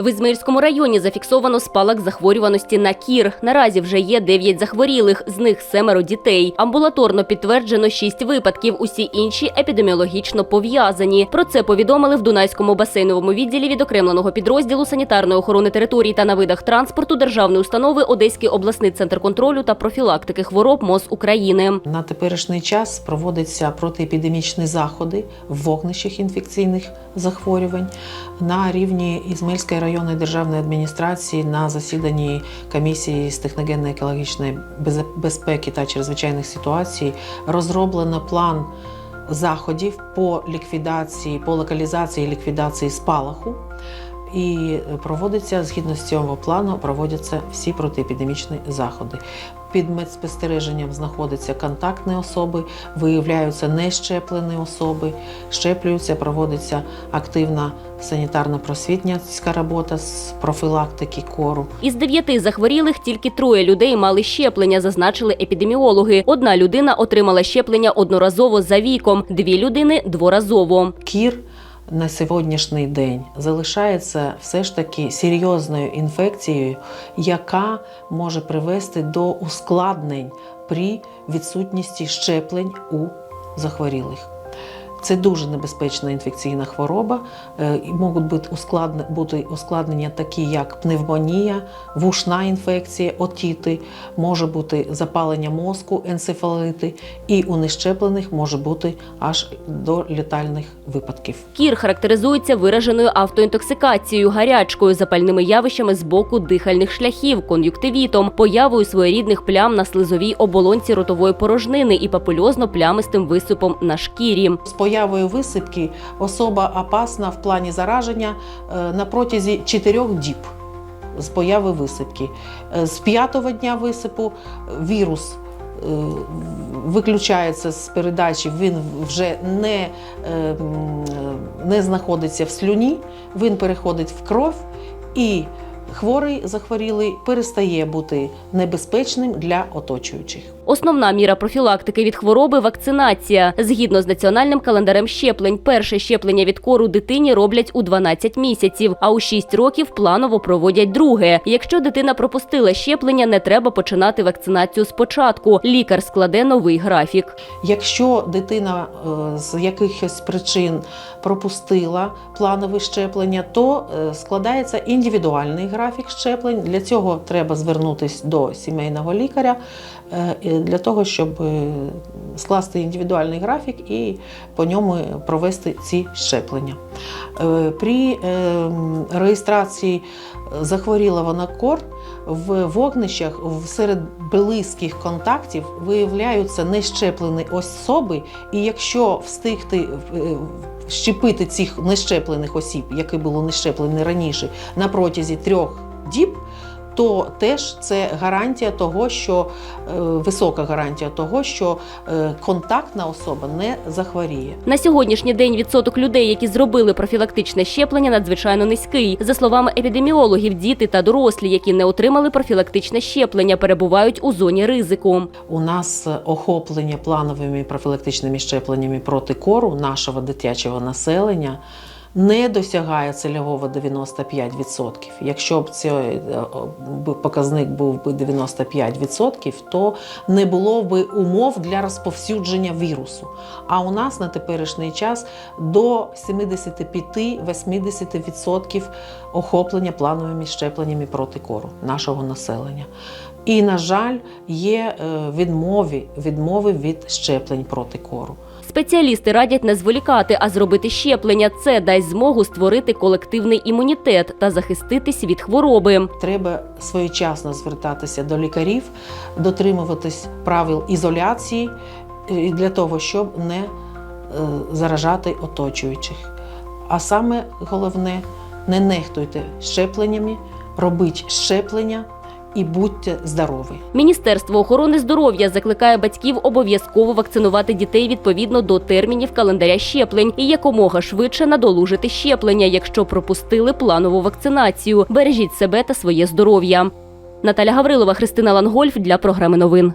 В Ізмаїльському районі зафіксовано спалах захворюваності на кір. Наразі вже є 9 захворілих, з них семеро дітей. Амбулаторно підтверджено 6 випадків. Усі інші епідеміологічно пов'язані. Про це повідомили в Дунайському басейновому відділі відокремленого підрозділу санітарної охорони територій та на видах транспорту державної установи Одеський обласний центр контролю та профілактики хвороб МОЗ України. На теперішній час проводяться протиепідемічні заходи в вогнищах інфекційних захворювань на рівні Ізмаїльської районної державної адміністрації на засіданні комісії з техногенно-екологічної безпеки та чрезвичайних ситуацій розроблено план заходів по ліквідації, по локалізації ліквідації спалаху. І проводиться згідно з цього плану, проводяться всі протиепідемічні заходи. Під медспостереженням знаходяться контактні особи, виявляються нещеплені особи, щеплюються, проводиться активна санітарно-просвітницька робота з профілактики кору. Із дев'яти захворілих тільки троє людей мали щеплення, зазначили епідеміологи. Одна людина отримала щеплення одноразово за віком, дві людини дворазово. Кір на сьогоднішній день залишається все ж таки серйозною інфекцією, яка може привести до ускладнень при відсутності щеплень у захворілих. Це дуже небезпечна інфекційна хвороба. Е, і Можуть бути ускладнення, такі, як пневмонія, вушна інфекція, отіти, може бути запалення мозку, енцефалити, і у нещеплених може бути аж до літальних випадків. Кір характеризується вираженою автоінтоксикацією, гарячкою, запальними явищами з боку дихальних шляхів, кон'юктивітом, появою своєрідних плям на слизовій оболонці ротової порожнини і папульозно-плямистим висипом на шкірі. Появою висипки особа опасна в плані зараження е, на протязі 4 діб з появи висипки. Е, З п'ятого дня висипу е, вірус виключається з передачі, він вже не, не знаходиться в слюні, він переходить в кров і хворий захворілий перестає бути небезпечним для оточуючих. Основна міра профілактики від хвороби вакцинація. Згідно з національним календарем щеплень, перше щеплення від кору дитині роблять у 12 місяців, а у 6 років планово проводять друге. Якщо дитина пропустила щеплення, не треба починати вакцинацію спочатку. Лікар складе новий графік. Якщо дитина е, з якихось причин пропустила планове щеплення, то е, складається індивідуальний графік щеплень. Для цього треба звернутися до сімейного лікаря е, для того, щоб е, скласти індивідуальний графік і по ньому провести ці щеплення. Е, При е, реєстрації захворілого на кор в вогнищах серед близьких контактів виявляються нещеплені особи, і якщо встигти е, щепити цих нещеплених осіб, які були нещеплені раніше, на протязі трьох діб. То теж це гарантія того, що е, висока гарантія того, що е, контактна особа не захворіє. На сьогоднішній день відсоток людей, які зробили профілактичне щеплення, надзвичайно низький. За словами епідеміологів, діти та дорослі, які не отримали профілактичне щеплення, перебувають у зоні ризику. У нас охоплення плановими профілактичними щепленнями проти кору нашого дитячого населення не досягає цільового 95%. Якщо б цей е, показник був би 95%, то не було б умов для розповсюдження вірусу. А у нас на теперішній час до 75-80% охоплення плановими щепленнями проти кору нашого населення. І, на жаль, є е, відмови, відмови від щеплень проти кору. Спеціалісти радять не зволікати, а зробити щеплення. Це дасть змогу створити колективний імунітет та захиститись від хвороби. Треба своєчасно звертатися до лікарів, дотримуватись правил ізоляції е, для того, щоб не е, заражати оточуючих. А саме головне, не нехтуйте щепленнями, робіть щеплення і будьте здорові. Міністерство охорони здоров'я закликає батьків обов'язково вакцинувати дітей відповідно до термінів календаря щеплень і якомога швидше надолужити щеплення, якщо пропустили планову вакцинацію. Бережіть себе та своє здоров'я. Наталя Гаврилова, Христина Лангольф для програми новин.